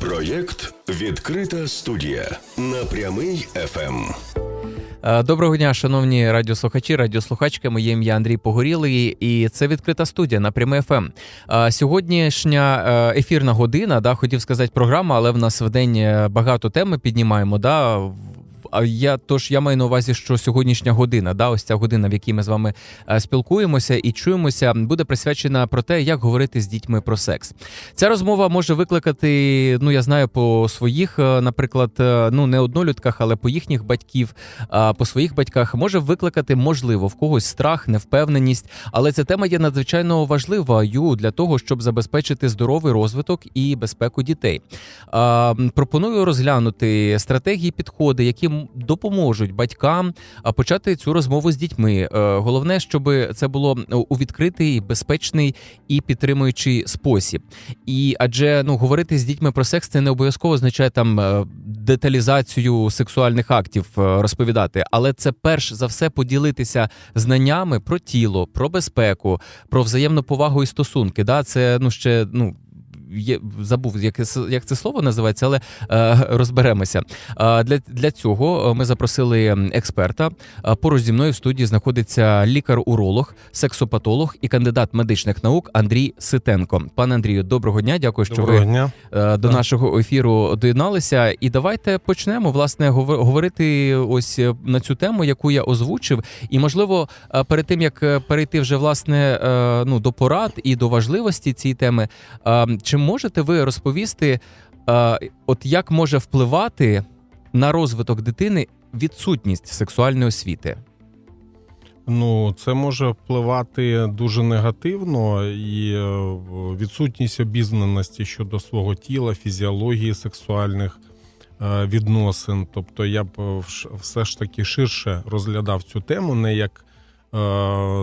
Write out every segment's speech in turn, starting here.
Проєкт Відкрита студія на прямий ФМ. Е, Доброго дня, шановні радіослухачі, радіослухачки. Моє ім'я Андрій Погорілий, і це відкрита студія на пряме ФМ. Е, Сьогоднішня е, ефірна година, да, хотів сказати програма, але в нас в день багато тем ми піднімаємо. Да, а я тож я маю на увазі, що сьогоднішня година, да, ось ця година, в якій ми з вами е, спілкуємося і чуємося, буде присвячена про те, як говорити з дітьми про секс. Ця розмова може викликати, ну я знаю, по своїх, е, наприклад, е, ну не однолюдках, але по їхніх батьків, по своїх батьках може викликати, можливо, в когось страх, невпевненість. Але ця тема є надзвичайно важливою для того, щоб забезпечити здоровий розвиток і безпеку дітей. Пропоную розглянути стратегії, підходи, які допоможуть батькам почати цю розмову з дітьми. Е, Головне, щоб це було у відкритий, безпечний і підтримуючий спосіб. І адже ну говорити з дітьми про секс це не обов'язково означає там е, деталізацію сексуальних актів е, розповідати, але це перш за все поділитися знаннями про тіло, про безпеку, про взаємну повагу і стосунки. Да, це ну ще ну. Є забув, як, як це слово називається, але е, розберемося. Е, для, для цього ми запросили експерта. Е, Поруч зі мною в студії знаходиться лікар-уролог, сексопатолог і кандидат медичних наук Андрій Ситенко. Пане Андрію, доброго дня. Дякую, що Доброго ви дня. е, до Так. нашого ефіру доєдналися. І давайте почнемо власне говор- говорити ось е, на цю тему, яку я озвучив. І можливо, е, перед тим як е, перейти вже власне е, ну до порад і до важливості цієї теми, е, можете ви розповісти, е, от як може впливати на розвиток дитини відсутність сексуальної освіти? Ну, це може впливати дуже негативно і е, відсутність обізнаності щодо свого тіла, фізіології сексуальних е, відносин. Тобто я б все ж таки ширше розглядав цю тему, не як,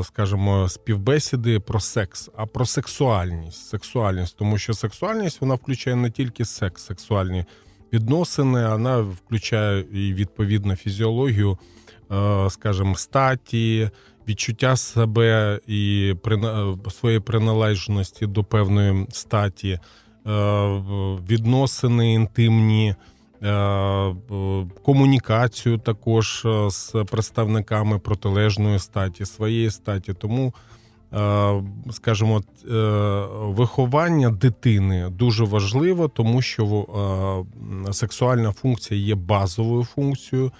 скажімо, співбесіди про секс, а про сексуальність. Сексуальність, тому що сексуальність вона включає не тільки секс, сексуальні відносини, вона включає і відповідно фізіологію. е, скажімо, статі, відчуття себе і е, своєї приналежності до певної статі, е, відносини інтимні, е, комунікацію також е, з представниками протилежної статі, своєї статі. Тому, е, скажімо, е, виховання дитини дуже важливо, тому що е, сексуальна функція є базовою функцією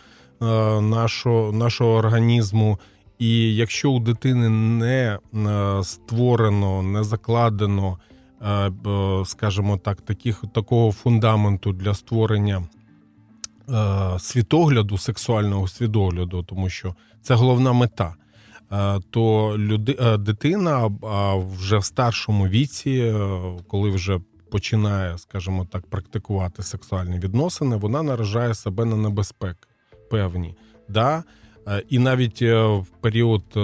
е, нашого, нашого організму. І якщо у дитини не е, створено, не закладено, е, скажімо так, таких, такого фундаменту для створення е, світогляду, сексуального світогляду, тому що це головна мета. е, То люди, е, дитина вже в старшому віці, е, коли вже починає, скажімо так, практикувати сексуальні відносини, вона наражає себе на небезпеки певні. Да? Е, І навіть е, в період е,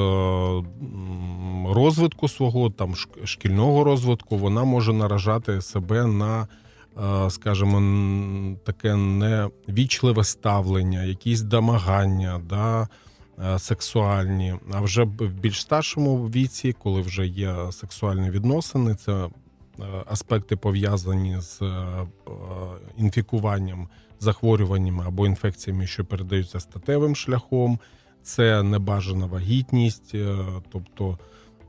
розвитку свого там шкільного розвитку вона може наражати себе на, скажімо, таке невічливе ставлення, якісь домагання, да, сексуальні. А вже в більш старшому віці, коли вже є сексуальні відносини, це аспекти пов'язані з інфікуванням захворюваннями або інфекціями, що передаються статевим шляхом, це небажана вагітність. е, Тобто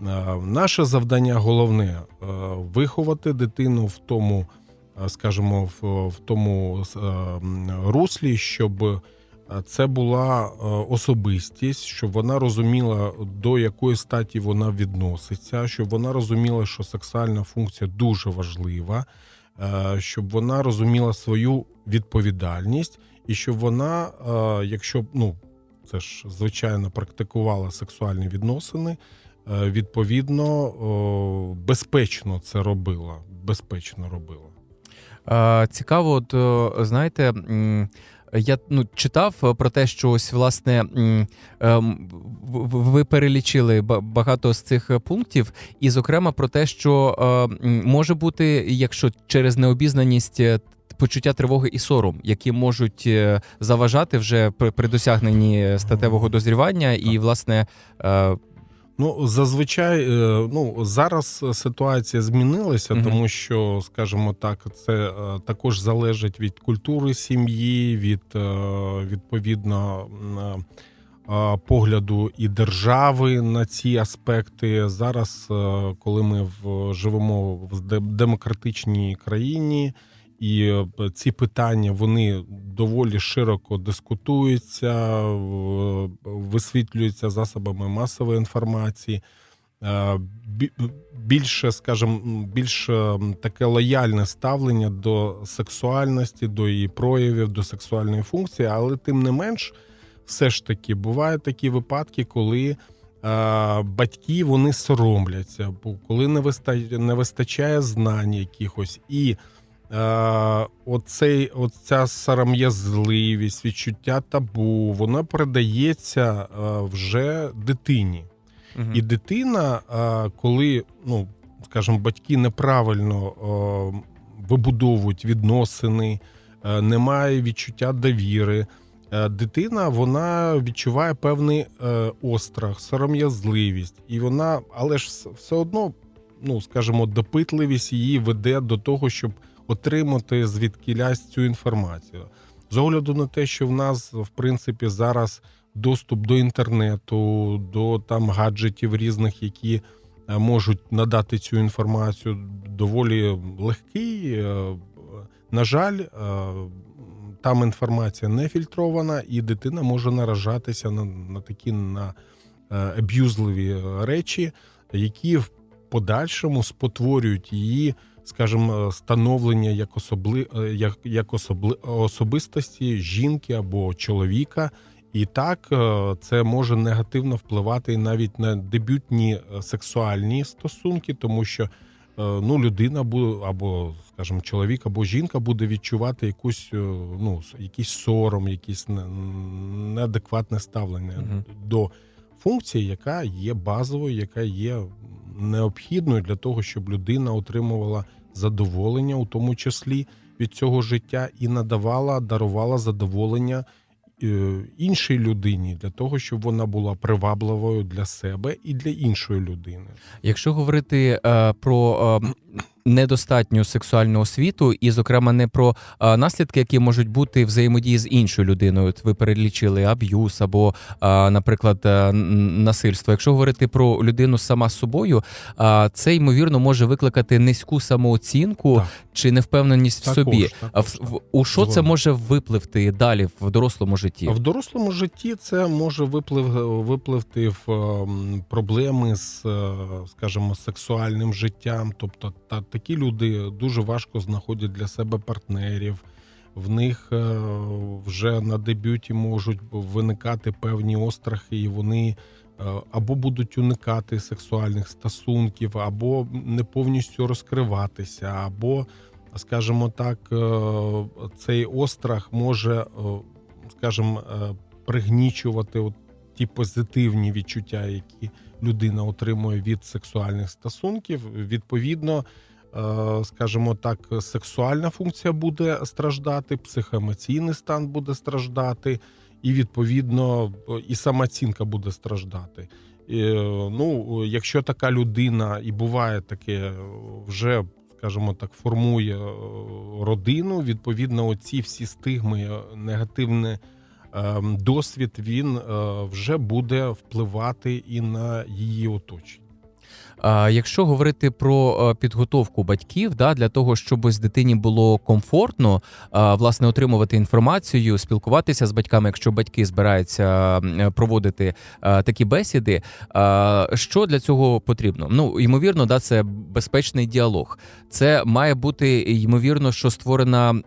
е, наше завдання головне е, виховати дитину в тому, скажімо, в, тому руслі, щоб це була особистість, щоб вона розуміла, до якої статі вона відноситься, щоб вона розуміла, що сексуальна функція дуже важлива, щоб вона розуміла свою відповідальність, і щоб вона, е, якщо ну це ж звичайно практикувала сексуальні відносини, е, відповідно безпечно це робила. Безпечно робила. Е, Цікаво, от знаєте. Я ну читав про те, що ось власне ви перелічили ба- багато з цих пунктів, і зокрема про те, що може бути, якщо через необізнаність почуття тривоги і сором, які можуть е, заважати вже при, при досягненні статевого дозрівання, і власне е, Ну, зазвичай, е, ну зараз ситуація змінилася, Мгм. тому що, скажімо так, це також залежить від культури сім'ї, від відповідно погляду і держави на ці аспекти. Зараз, коли ми живемо в де- демократичній країні. І е, ці питання вони доволі широко дискутуються, висвітлюються засобами масової інформації. Е, Більше, скажімо, більш е, таке лояльне ставлення до сексуальності, до її проявів, до сексуальної функції, але тим не менш, все ж таки бувають такі випадки, коли е, батьки вони соромляться, коли не вистачає, знань якихось і е, оцей, оця сором'язливість, відчуття табу, воно передається е, вже дитині. Мгм. І дитина, е, коли, ну, скажімо, батьки неправильно е, вибудовують відносини, е, немає відчуття довіри. е, Дитина вона відчуває певний е, острах, сором'язливість, і вона, але ж все одно, ну скажімо, допитливість її веде до того, щоб отримати звідкілясь цю інформацію. З огляду на те, що в нас, в принципі, зараз доступ до інтернету, до там гаджетів різних, які е, можуть надати цю інформацію, доволі легкий. Е, На жаль, е, там інформація не фільтрована, і дитина може наражатися на, на такі на аб'юзливі речі, які в подальшому спотворюють її, скажімо, становлення як особли, е, як, як особли, особистості жінки або чоловіка. І так е, це може негативно впливати навіть на дебютні е, сексуальні стосунки, тому що е, ну, людина буде або, скажімо, чоловік або жінка буде відчувати якусь е, ну, якийсь сором, якесь не- неадекватне ставлення Мгм. до функції, яка є базовою, яка є необхідною для того, щоб людина отримувала задоволення, у тому числі від цього життя, і надавала, дарувала задоволення е, іншій людині для того, щоб вона була привабливою для себе і для іншої людини. Якщо говорити е, про е, недостатню сексуальну освіту, і, зокрема, не про е, наслідки, які можуть бути взаємодії з іншою людиною, от ви перелічили аб'юз або, е, наприклад, е, насильство. Якщо говорити про людину сама з собою, е, це ймовірно може викликати низьку самооцінку Так. чи невпевненість в собі. також, А в, у що це може випливти далі в дорослому житті? В дорослому житті це може виплив, випливти в ем, проблеми з, е, скажімо, сексуальним життям. Тобто, та такі люди дуже важко знаходять для себе партнерів. В них е, вже на дебюті можуть виникати певні острахи, і вони е, або будуть уникати сексуальних стосунків, або не повністю розкриватися, або, скажімо так, е, цей острах може скажімо, пригнічувати от ті позитивні відчуття, які людина отримує від сексуальних стосунків. Відповідно, скажімо так, сексуальна функція буде страждати, психоемоційний стан буде страждати, і відповідно і самооцінка буде страждати. І, е, Ну, якщо така людина і буває таке, вже скажімо так, формує е, родину. Відповідно, оці всі стигми, е, негативний е, досвід, він е, вже буде впливати і на її оточення. Якщо говорити про е, підготовку батьків, да, для того, щоб ось дитині було комфортно власне отримувати інформацію, спілкуватися з батьками, якщо батьки збираються проводити такі бесіди, що для цього потрібно? Ну ймовірно, да, це безпечний діалог. Це має бути ймовірно, що створено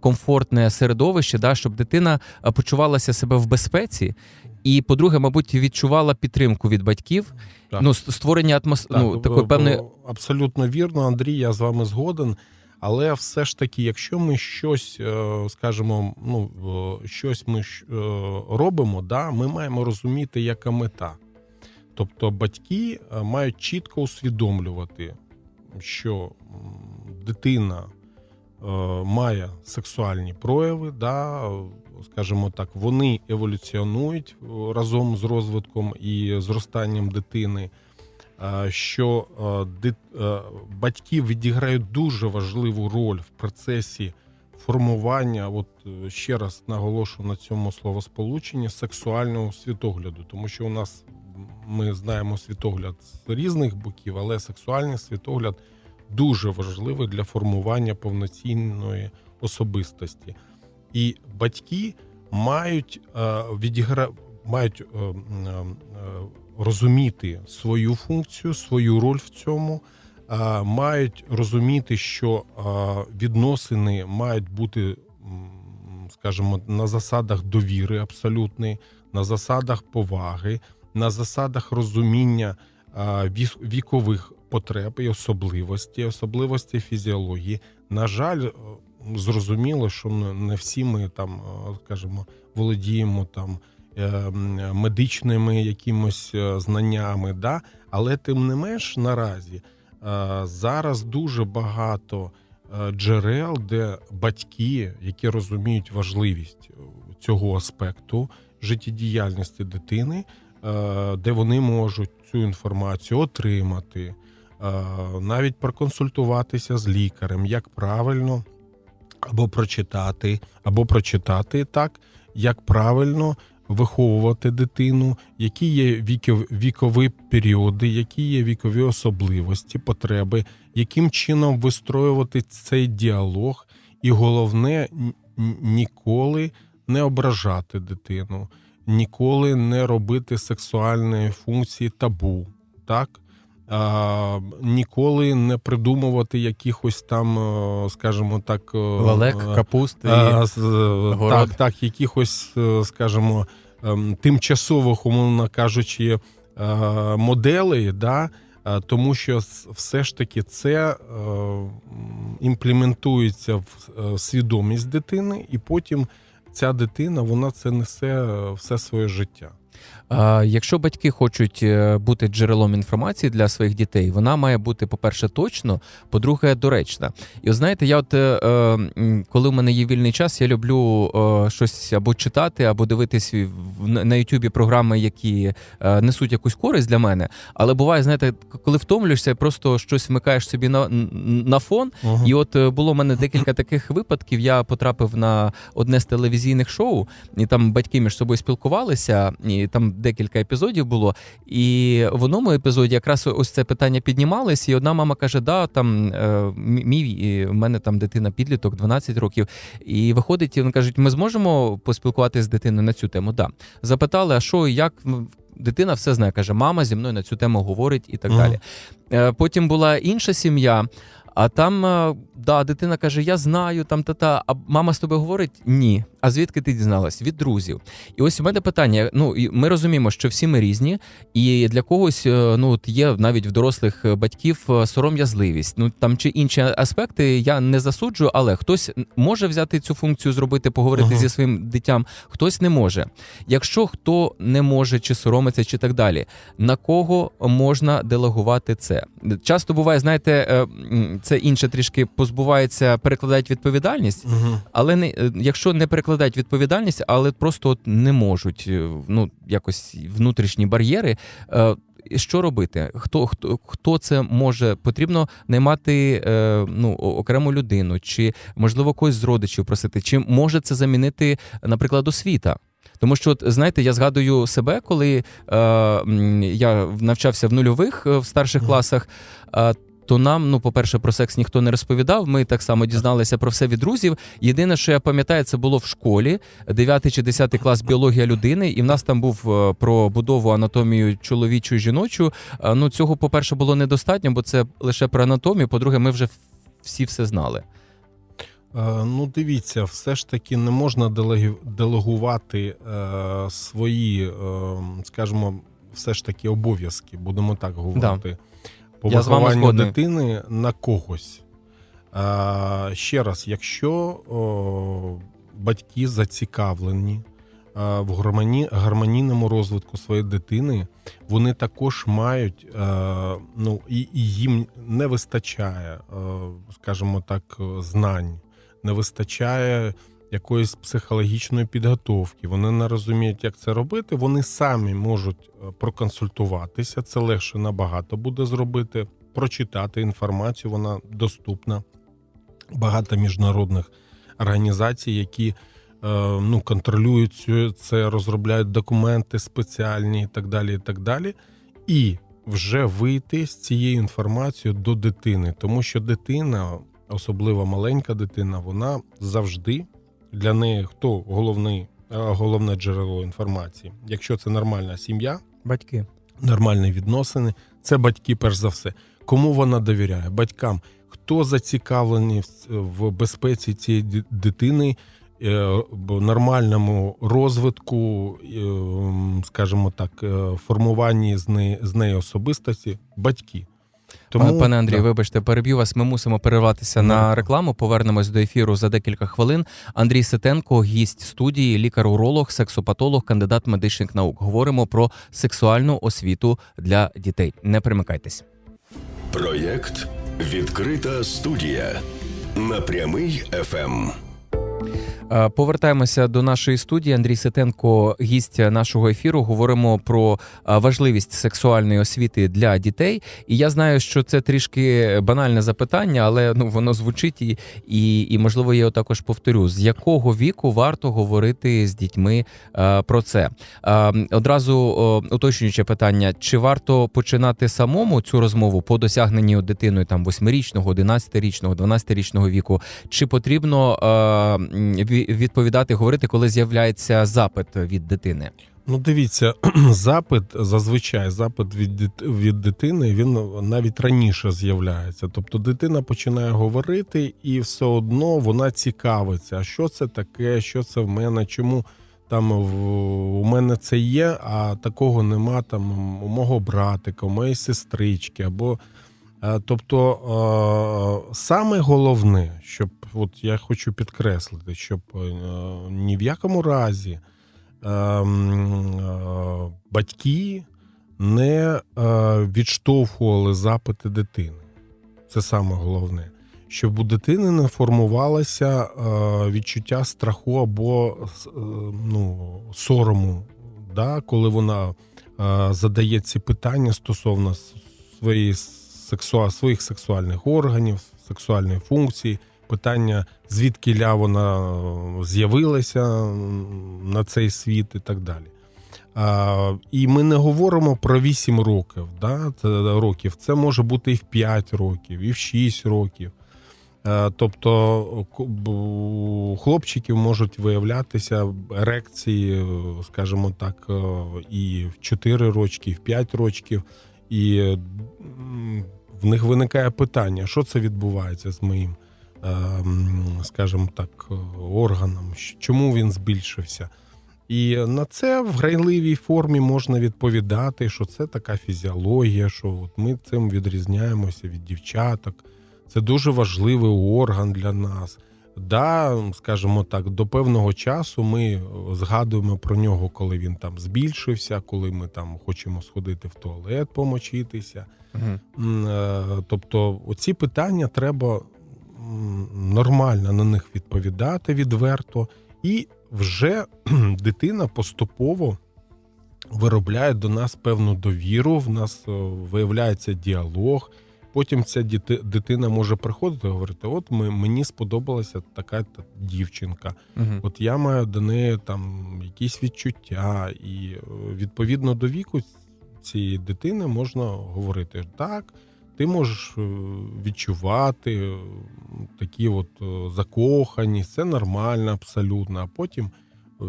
комфортне середовище, да, щоб дитина почувалася себе в безпеці. І, по-друге, мабуть, відчувала підтримку від батьків. Так. Ну, створення атмос... ну, такої певної абсолютно вірно, Андрій, я з вами згоден. Але все ж таки, якщо ми щось, е, скажімо, ну е, щось ми е, робимо, да, ми маємо розуміти, яка мета. Тобто батьки мають чітко усвідомлювати, що дитина має сексуальні прояви, да, е, скажімо так, вони еволюціонують е, разом з розвитком і зростанням дитини. е, Що е, е, батьки відіграють дуже важливу роль в процесі формування, от е, ще раз наголошу на цьому словосполученні сексуального світогляду, тому що у нас ми знаємо світогляд з різних боків, але сексуальний світогляд дуже важливий для формування повноцінної особистості. І батьки мають е, відігра... мають е, е, розуміти свою функцію, свою роль в цьому. Мають розуміти, що відносини мають бути, скажімо, на засадах довіри абсолютної, на засадах поваги, на засадах розуміння вікових потреб і особливості, особливості фізіології. На жаль, зрозуміло, що не всі ми там, скажімо, володіємо там е, медичними якимось е, знаннями, да? але тим не менш наразі зараз дуже багато е, джерел, де батьки, які розуміють важливість цього аспекту життєдіяльності дитини, де вони можуть цю інформацію отримати, е, навіть проконсультуватися з лікарем, як правильно або прочитати, або прочитати так, як правильно виховувати дитину, які є вікові періоди, які є вікові особливості, потреби, яким чином вистроювати цей діалог, і головне ніколи не ображати дитину, ніколи не робити сексуальної функції табу. Так? А, ніколи не придумувати якихось там, е, скажімо так, е, Лелек, е, капусти. а, город. так, так, якихось, скажімо, ем, тимчасових, умовно кажучи, моделей, да, тому що все ж таки це імплементується в свідомість дитини, і потім ця дитина вона це несе е, все своє життя. Якщо батьки хочуть е, бути джерелом інформації для своїх дітей, вона має бути, по-перше, точно, по-друге, доречна. І от знаєте, я от е, е, коли в мене є вільний час, я люблю щось або читати, або дивитись на Ютубі програми, які несуть якусь користь для мене. Але буває, знаєте, коли втомлюєшся, просто щось вмикаєш собі на, на фон, і от було в мене декілька таких випадків. Я потрапив на одне з телевізійних шоу, і там батьки між собою спілкувалися, і там декілька епізодів було. І в одному епізоді якраз ось це питання піднімалось, і одна мама каже: Да, там е, мій в мене там дитина підліток, 12 років. І виходить, і вони кажуть: ми зможемо поспілкуватися з дитиною на цю тему. Да. Запитали, а що як. Ну, Дитина все знає, каже, мама зі мною на цю тему говорить і так Мгм. далі. Е, Потім була інша сім'я, а там е, да, дитина каже: Я знаю, там та-та. А мама з тобою говорить? Ні. А звідки ти дізналась? Від друзів. І ось у мене питання: ну ми розуміємо, що всі ми різні, і для когось е, ну от є навіть в дорослих е, батьків сором'язливість. Ну там чи інші аспекти я не засуджую, але хтось може взяти цю функцію, зробити, поговорити Ага. зі своїм дитям, хтось не може. Якщо хто не може, чи соромиться, чи так далі, на кого можна делегувати це? Часто буває, знаєте, це інше трішки позбувається, перекладають відповідальність. Угу. Але не е, якщо не перекладають відповідальність, але просто от не можуть е, ну якось внутрішні бар'єри. е, Що робити? Хто хто хто це може? Потрібно наймати е, ну окрему людину, чи можливо когось з родичів просити, чи може це замінити, наприклад, освіта? Тому що, от, знаєте, я згадую себе, коли е, я навчався в нульових в старших класах. Е, то нам, ну, по-перше, про секс ніхто не розповідав. Ми так само дізналися про все від друзів. Єдине, що я пам'ятаю, це було в школі, 9 чи 10 клас біологія людини, і в нас там був е, про будову анатомію чоловічу і жіночу. Е, Ну, цього, по-перше, було недостатньо, бо це лише про анатомію. По-друге, ми вже всі все знали. Е, Ну, дивіться, все ж таки не можна делегувати е, свої, е, скажімо, все ж таки обов'язки, будемо так говорити, по Я з вами вихованню згодний. дитини на когось. Е, ще раз, якщо о, батьки зацікавлені е, в гармоні, гармонійному розвитку своєї дитини, вони також мають, е, ну і, і їм не вистачає, е, скажімо так, знань не вистачає якоїсь психологічної підготовки. Вони не розуміють, як це робити. Вони самі можуть е, проконсультуватися. Це легше набагато буде зробити, прочитати інформацію. Вона доступна. Багато міжнародних організацій, які е, ну, контролюють це, розробляють документи спеціальні і так далі. І так далі. І вже вийти з цією інформацією до дитини, тому що дитина, особливо маленька дитина, вона завжди для неї хто головний, е, головне джерело інформації. Якщо це нормальна сім'я, Батьки. нормальні відносини, це батьки, перш за все. Кому вона довіряє? Батькам. Хто зацікавлений в- безпеці цієї дитини, е, в нормальному розвитку, е, скажімо так, формуванні з неї особистості? Батьки. Тому, Пане Андрію, да. вибачте, переб'ю вас. Ми мусимо перерватися Ну. на рекламу. Повернемось до ефіру за декілька хвилин. Андрій Ситенко, гість студії, лікар-уролог, сексопатолог, кандидат медичних наук. Говоримо про сексуальну освіту для дітей. Не примикайтесь. Проєкт Відкрита студія на прямий. ФМ. Е, Повертаємося до нашої студії. Андрій Ситенко, гість нашого ефіру. Говоримо про е, важливість сексуальної освіти для дітей. І я знаю, що це трішки банальне запитання, але ну воно звучить і, і, і можливо, я його також повторю. З якого віку варто говорити з дітьми е, про це? Одразу уточнююче питання: чи варто починати самому цю розмову по досягненню дитиною там 8-річного, 11-річного, 12-річного віку? Чи потрібно відповідати, говорити, коли з'являється запит від дитини? Ну, дивіться, запит зазвичай запит від, від дитини він навіть раніше з'являється. Тобто дитина починає говорити, і все одно вона цікавиться. А що це таке? Що це в мене? Чому там в- у мене це є, а такого нема там у мого братика, у моєї сестрички або. Е, Тобто е, саме головне, щоб от я хочу підкреслити, щоб е, ні в якому разі ем, батьки не відштовхували запити дитини. Це саме головне. Щоб у дитини не формувалося відчуття страху або ну, сорому, да, коли вона задає ці питання стосовно своєї сексуа, своїх сексуальних органів, сексуальної функції, питання, звідки ля вона з'явилася на цей світ і так далі. А, і ми не говоримо про 8 років. Да? Років. Це може бути і в 5 років, і в 6 років. Тобто у хлопчиків можуть виявлятися ерекції, скажімо так, е, і в 4 рочки, і в 5 рочків. І в них виникає питання, що це відбувається з моїм, е, скажімо так, е, органом, чому він збільшився. І на це в грайливій формі можна відповідати, що це така фізіологія, що от ми цим відрізняємося від дівчаток. Це дуже важливий орган для нас. Да, скажімо так, до певного часу ми згадуємо про нього, коли він там збільшився, коли ми там хочемо сходити в туалет, помочитися. Е, Тобто, оці питання треба нормально на них відповідати відверто, і вже дитина поступово виробляє до нас певну довіру. В нас е, виявляється діалог. Потім ця діти, дитина може приходити і говорити: от ми, мені сподобалася така та дівчинка. Мгм. От я маю до неї там якісь відчуття, і е, відповідно до віку цієї дитини можна говорити так. Ти можеш е, відчувати е, такі от закоханість, це нормально абсолютно. А потім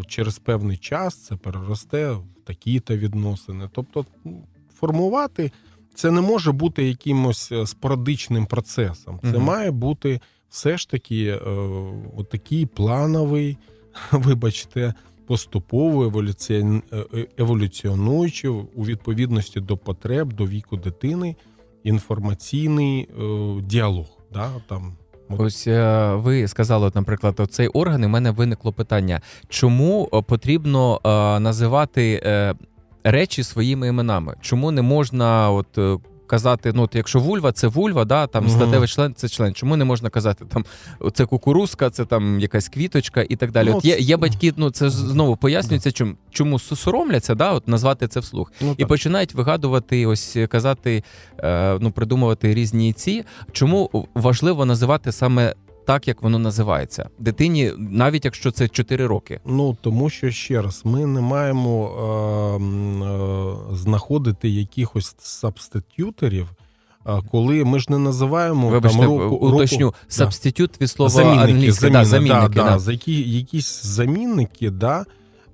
через певний час це переросте в такі-то відносини. Тобто формувати це не може бути якимось е, спорадичним процесом. Це Мгм. має бути все ж таки е, отакий плановий, вибачте, поступово еволюціон- е, е, еволюціонуючи у відповідності до потреб, до віку дитини, інформаційний е, діалог. Да, там, Ось ви сказали, наприклад, цей орган, і в мене виникло питання: чому потрібно називати речі своїми іменами? Чому не можна, от е, казати, ну от якщо вульва, це вульва, да, там Мгм. статевий член це член. Чому не можна казати там це кукурузка, це там якась квіточка і так далі? Ну, от є, є батьки, ну це знову пояснюється, чому, чому соромляться, да, от назвати це вслух. Ну, І починають вигадувати, ось казати, е, ну придумувати різні ці. Чому важливо називати саме так, як воно називається дитині, навіть якщо це 4 роки. Ну тому що ще раз, ми не маємо е, е, знаходити якихось сабститюторів, е, коли ми ж не називаємо Вибачте, там року, уточню року, сабститют від слова замінники, англійське, заміни, да, замінники. да, да. да, за які, якісь замінники, да,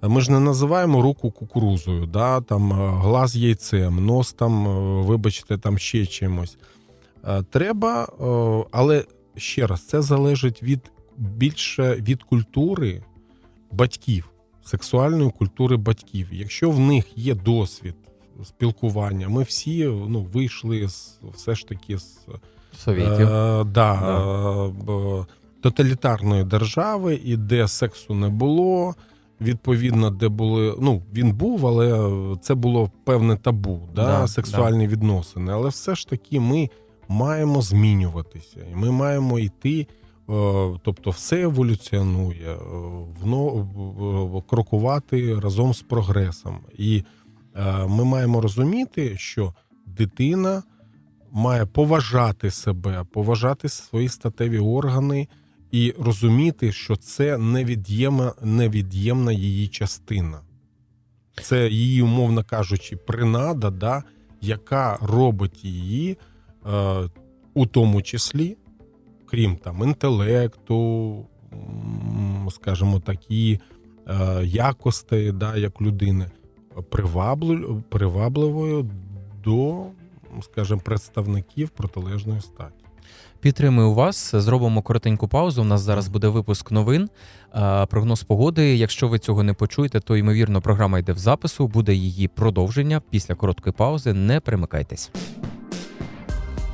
ми ж не називаємо руку кукурузою, да, там е, глаз яйцем, нос там, е, вибачте, там ще чимось. Треба, але ще раз, це залежить від більше від культури батьків, сексуальної культури батьків. Якщо в них є досвід спілкування, ми всі ну, вийшли з все ж таки з Совєтів. Е, да, е, тоталітарної держави, і де сексу не було. Відповідно, де були. Ну, він був, але це було певне табу, да, Да, сексуальні відносини. Але все ж таки ми маємо змінюватися, і ми маємо йти. е, Тобто, все еволюціонує, е, крокувати разом з прогресом. І е, ми маємо розуміти, що дитина має поважати себе, поважати свої статеві органи і розуміти, що це невід'ємна, невід'ємна її частина. Це її, умовно кажучи, принада, да, яка робить її, у тому числі, крім там інтелекту, скажімо, такі е, якостей, да, як людини, привабливою до, скажімо, представників протилежної статі. Підтримую вас. Зробимо коротеньку паузу. У нас зараз буде випуск новин. е, Прогноз погоди. Якщо ви цього не почуєте, то ймовірно програма йде в запису. Буде її продовження після короткої паузи. Не перемикайтесь.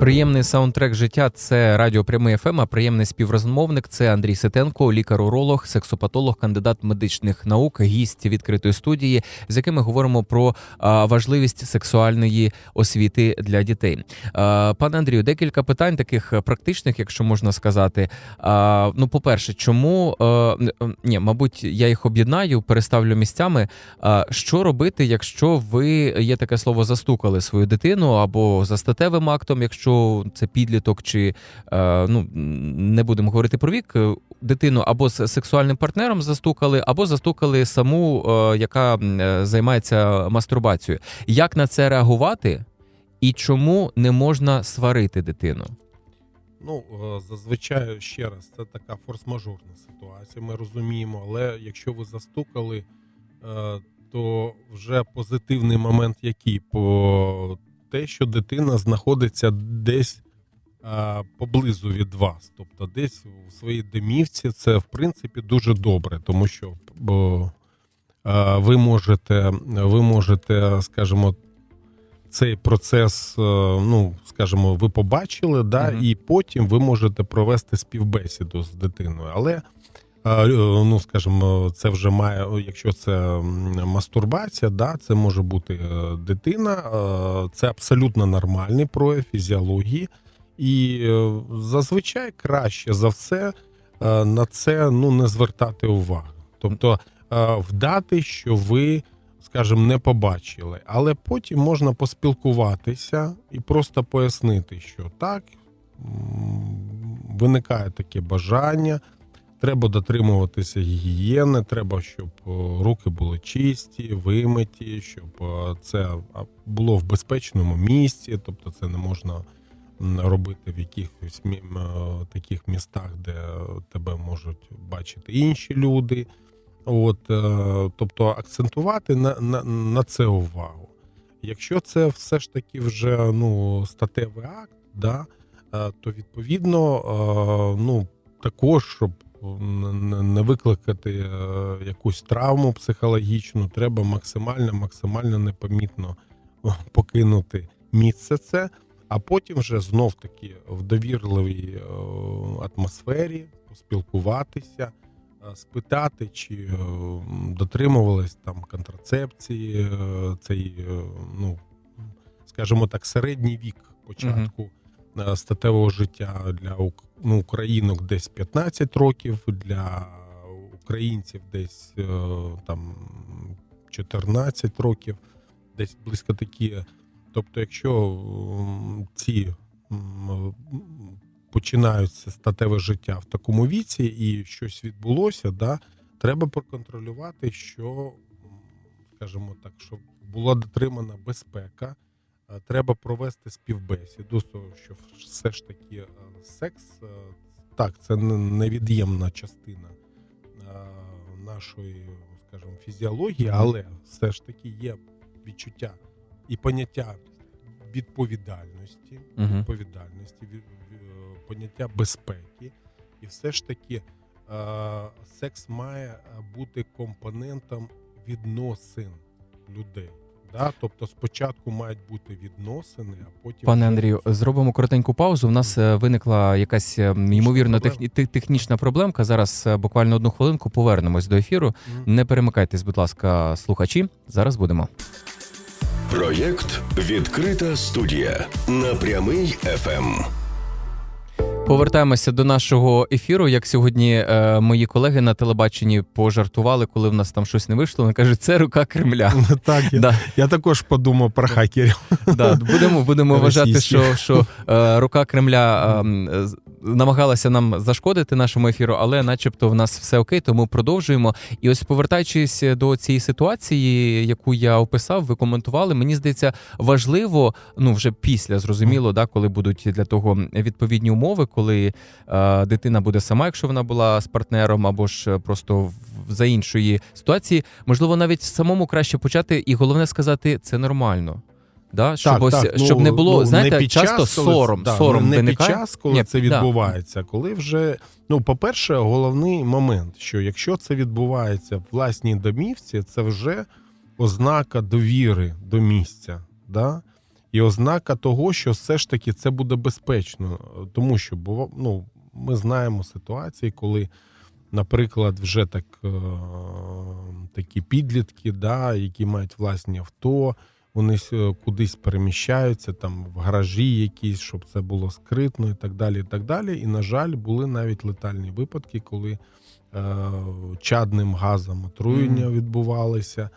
Приємний саундтрек життя це Радіо Прямий ФМ, а приємний співрозмовник це Андрій Ситенко, лікар-уролог, сексопатолог, кандидат медичних наук, гість відкритої студії, з якими говоримо про важливість сексуальної освіти для дітей. Пане Андрію, декілька питань таких практичних, якщо можна сказати. Ну, по-перше, чому ні, мабуть, я їх об'єднаю, переставлю місцями. Що робити, якщо ви є таке слово застукали свою дитину або за статевим актом, якщо це підліток, чи е, ну не будемо говорити про вік, е, дитину або з сексуальним партнером застукали, або застукали саму, е, яка займається мастурбацією. Як на це реагувати? І чому не можна сварити дитину? Ну, зазвичай ще раз, це така форс-мажорна ситуація. Ми розуміємо, але якщо ви застукали, то вже позитивний момент який? По те, що дитина знаходиться десь е, поблизу від вас, тобто десь у своїй домівці, це в принципі дуже добре, тому що бо, е, ви можете, ви можете, скажімо, цей процес, е, ну скажімо, ви побачили, да, Мгм. і потім ви можете провести співбесіду з дитиною. Але ну, скажімо, це вже має, якщо це мастурбація, да, це може бути е, дитина, е, це абсолютно нормальний прояв фізіології, і е, зазвичай краще за все е, на це ну, не звертати увагу. Тобто е, вдати, що ви скажімо, не побачили. Але потім можна поспілкуватися і просто пояснити, що так, виникає таке бажання, треба дотримуватися гігієни, треба, щоб руки були чисті, вимиті, щоб це було в безпечному місці, тобто це не можна робити в якихось таких містах, де тебе можуть бачити інші люди. От, е, тобто акцентувати на, на, на це увагу. Якщо це все ж таки вже ну, статевий акт, да, е, то відповідно е, ну, також, щоб не- викликати е, якусь травму психологічну, треба максимально, максимально непомітно покинути місце це, а потім вже знов таки в довірливій е, атмосфері поспілкуватися е, спитати, чи е, м, дотримувались там контрацепції, е, цей, е, ну, скажімо так, середній вік початку е, статевого життя для ну, українок десь 15 років, для українців десь е, там 14 років, десь близько такі. Тобто, якщо ці починаються статеве життя в такому віці і щось відбулося, да, треба проконтролювати, що, скажімо так, щоб була дотримана безпека. Е, Треба провести співбесіду, що все ж таки е, секс, е, так, це не- невід'ємна частина нашої, скажімо, фізіології, але все ж таки є відчуття і поняття відповідальності, відповідальності, від- поняття безпеки, і все ж таки секс має бути компонентом відносин людей. Да? Тобто спочатку мають бути відносини, а потім Пане Андрію, зробимо коротеньку паузу. У нас е, виникла якась е, ймовірно техні- технічна проблемка. Зараз е, буквально одну хвилинку повернемось до ефіру. Не перемикайтесь, будь ласка, слухачі. Зараз будемо. Проєкт Відкрита студія на прямий. ФМ. Повертаємося до нашого ефіру. Як сьогодні е, мої колеги на телебаченні пожартували, коли в нас там щось не вийшло. Вони кажуть, це рука Кремля. Так, я, Да, я також подумав про хакерів. да, будемо будемо вважати, що, що е, рука Кремля е, намагалася нам зашкодити нашому ефіру, але, начебто, в нас все окей, тому продовжуємо. І ось повертаючись до цієї ситуації, яку я описав, ви коментували. Мені здається, важливо, ну вже після зрозуміло, да, коли будуть для того відповідні умови, коли е, дитина буде сама, якщо вона була з партнером, або ж просто за іншої ситуації, можливо, навіть самому краще почати, і головне сказати, це нормально. Да? Щоб, ось, ну, щоб не було, ну, знаєте, не під час, часто коли- сором, да, сором не виникає. під час, коли Ні, це да. відбувається, коли вже, ну, по-перше, головний момент, що якщо це відбувається в власній домівці, це вже ознака довіри до місця. Да? І ознака того, що все ж таки це буде безпечно. Тому що ну, ми знаємо ситуації, коли, наприклад, вже так, е, такі підлітки, да, які мають власні авто, вони е, кудись переміщаються, там в гаражі якісь, щоб це було скритно і так далі. І так далі. І, на жаль, були навіть летальні випадки, коли е, чадним газом отруєння Мгм. відбувалися.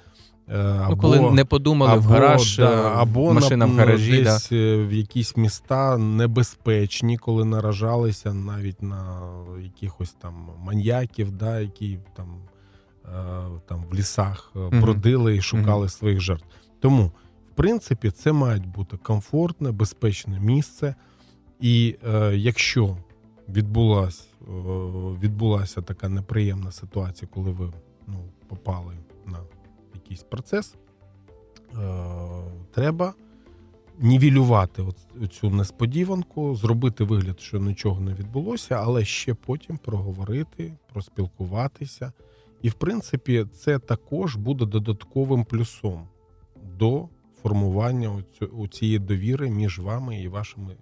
Е, Ну, коли не подумали в гараж, да, е, або машина на, в гаражі. Десь е, в якісь міста небезпечні, коли наражалися навіть на якихось там маньяків, да, які там, там в лісах бродили і шукали своїх жертв. Тому, в принципі, це має бути комфортне, безпечне місце. І е, якщо відбулась, е, відбулася така неприємна ситуація, коли ви ну, попали на якийсь процес, е, треба нівелювати цю несподіванку, зробити вигляд, що нічого не відбулося, але ще потім проговорити, проспілкуватися. І, в принципі, це також буде додатковим плюсом до формування у цієї довіри між вами і вашими